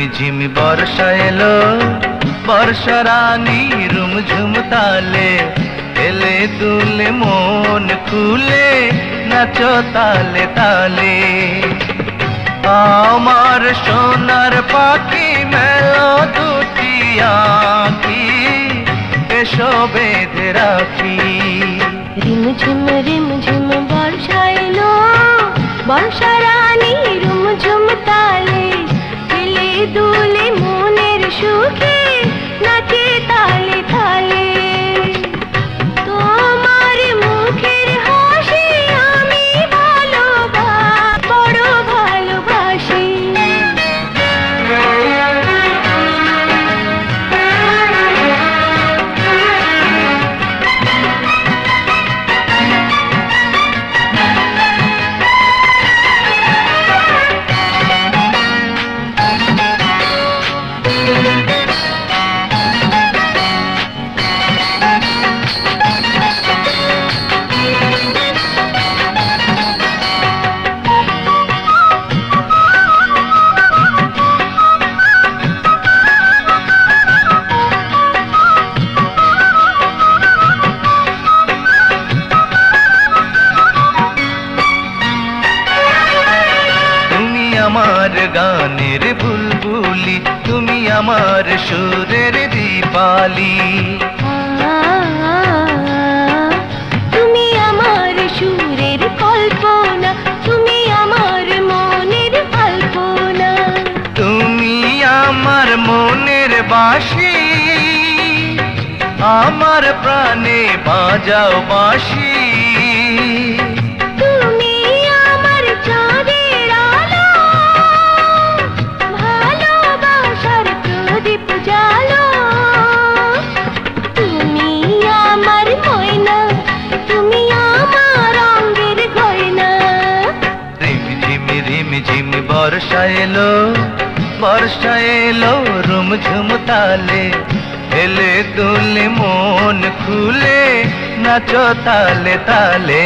বর্ষা এলো। বর্ষা রানী রুমঝুম তালে, এলে দুলে মন খুলে, নাচো তালে তালে। আমার সোনার পাখি মেলো দুটি আঁখি, এসো বেঁধে রাখি। রিমঝিম রিমঝিম বর্ষা এলো, বর্ষা সুখে গানের বুলবুলি তুমি আমার সুরের দীপালি। তুমি আমার সুরের কল্পনা তুমি আমার মনের কল্পনা তুমি আমার মনের বাসি আমার প্রাণে বাজাও বাঁশি প্রদীপ জালো তুমি বর্ষা এলো বর্ষা এলো, রুম তালে দুলে মন খুলে, নাচো তালে তালে।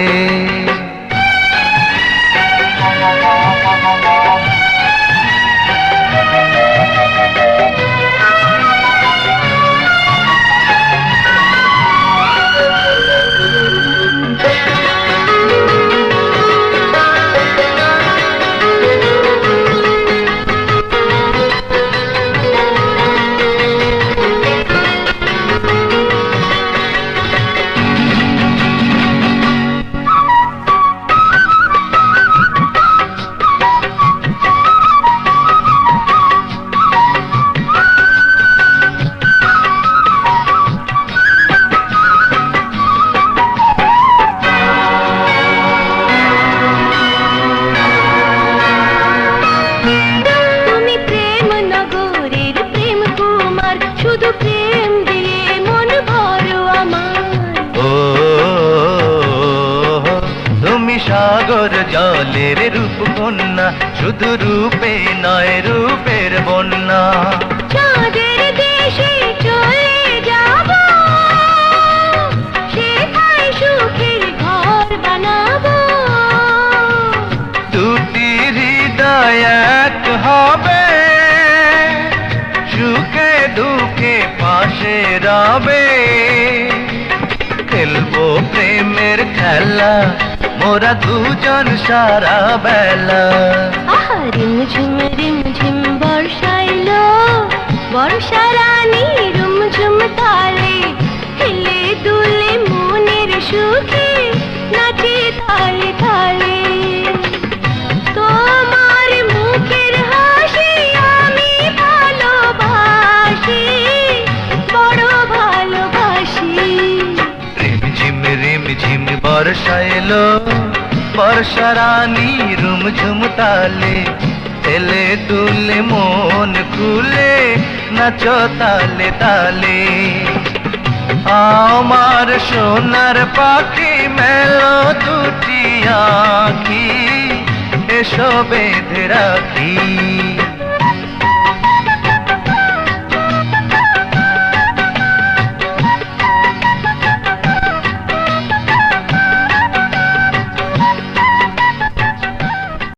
জলের রূপ কন্যা শুধু রূপে নয় রূপের বন্যা। চাঁদের দেশে চলে যাব সেখানে সুখের ঘর বানাবো। দুটি হৃদয় এক হবে সুখে দুঃখে পাশে রবে। খেলব প্রেমের খেলা মোরা দুজন সারা বেলা। রিম ঝুম, রিম ঝিম বর্ষাইল। বর্ষা রানী রুমঝুম তালে। খেলে দুলে মনের সুখে বর্ষা এলো বর্ষা রানী রুম ঝুম তালে এলে দুলে মন খুলে নাচো তালে তালে আমার সোনার পাখি মেলো দুটি আঁখি এসো বেঁধে রাখি